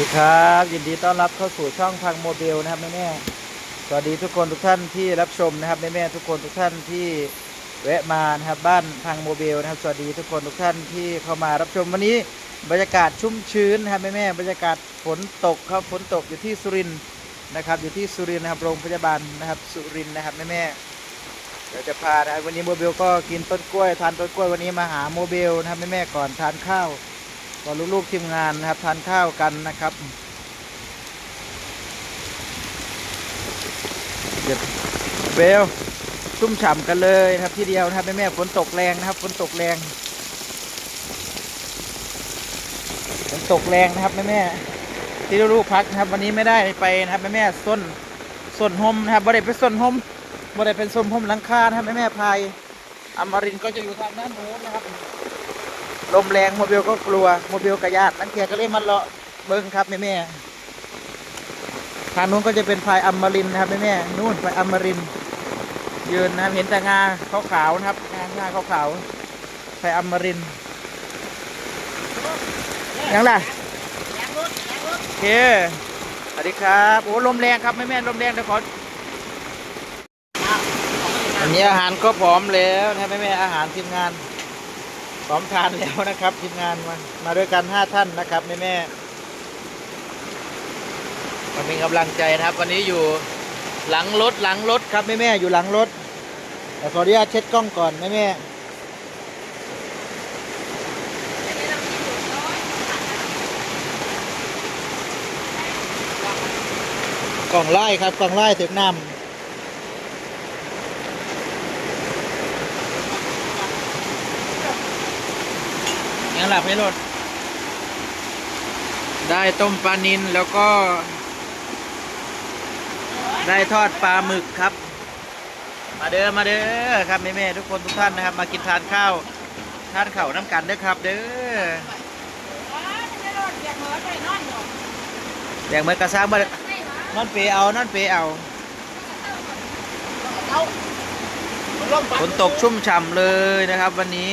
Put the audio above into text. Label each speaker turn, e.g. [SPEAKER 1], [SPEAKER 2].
[SPEAKER 1] ดีครับ ยินดีต้อนรับเข้าสู่ช่องพังโมเดลนะครับแม่แม่สวัสดีทุกคนทุกท่านที่รับชมนะครับแม่แม่ทุกคนทุกท่านที่แวะมานะครับบ้านพังโมเดลนะครับ สวัสดีทุกคนทุกท่านที่เข้ามารับชมวันนี้บรรยากาศชุ่มชื้นนะครับแม่แม่บรรยากาศฝนตกครับฝนตกอยู่ที่สุรินทร์นะครับ อยู่ที่สุรินทร์นะครับโรงพยาบาลนะครับ สุรินทร์นะครับแม่แม่เดี๋ยวจะพานะวันนี้โมเบลก็กินต้นกล้วยทานต้นกล้วยวันนี้มาหาโมเบลนะครับแม่แม่ก่อนทานข้าว ก่อนลูกๆทีมงานนะครับทานข้าวกันนะครับเดี๋ยวเบลชุ่มฉ่ำกันเลยนะครับที่เดียวนะครับแม่แม่ฝนตกแรงนะครับฝนตกแรงฝนตกแรงนะครับแม่แม่ที่ลูกๆพักนะครับ วันนี้ไม่ได้ไปนะครับแม่แม่ส้นส้นห่มนะครับบ่ได้ไปส้นห่มบ่ได้เป็นส้นห่มหลังคานะครับแม่แม่พายอมรินก็จะอยู่ทางด้านโน้นนะครับ ลมแรงโมบิลก็กลัวโมบิลกระยาดนั่นเกียก็เลยมาเลาะเบิ้งครับแม่แม่ทางนู้นก็จะเป็นพายอมรินทร์นะครับแม่แม่นู่นพายอมมาริน ยืนนะครับเห็นแต่งาขาวๆนะครับงางาขาวๆพายอมมารินยังล่ะโอเคสวัสดีครับโอ้ลมแรงครับแม่แม่ลมแรงเดี๋ยวขออันนี้อาหารก็พร้อมแล้วนะแม่แม่อาหารทีมงาน พร้อมทานแล้วนะครับทีมงานมามาด้วยกันห้าท่านนะครับแม่แม่มาเป็นกำลังใจนะครับ วันนี้อยู่หลังรถหลังรถครับแม่แม่อยู่หลังรถแต่ขออนุญาตเช็ดกล้องก่อนแม่แม่กล่องไล่ครับกล่องไล่ถึงน้ำ หลับไม่รถได้ต้มปลานินแล้วก็ ได้ทอดปลาหมึกครับ มาเด้อมาเด้อครับแม่แม่ๆทุกคนทุกท่านนะครับ มากินทานข้าวทานข้าวน้ำกันเด้อครับ เด้ออย่างเมื่อกระซ้างบ่ได้นอนเปเอานอนเปเอาฝนตกชุ่มฉ่ำเลยนะครับ วันนี้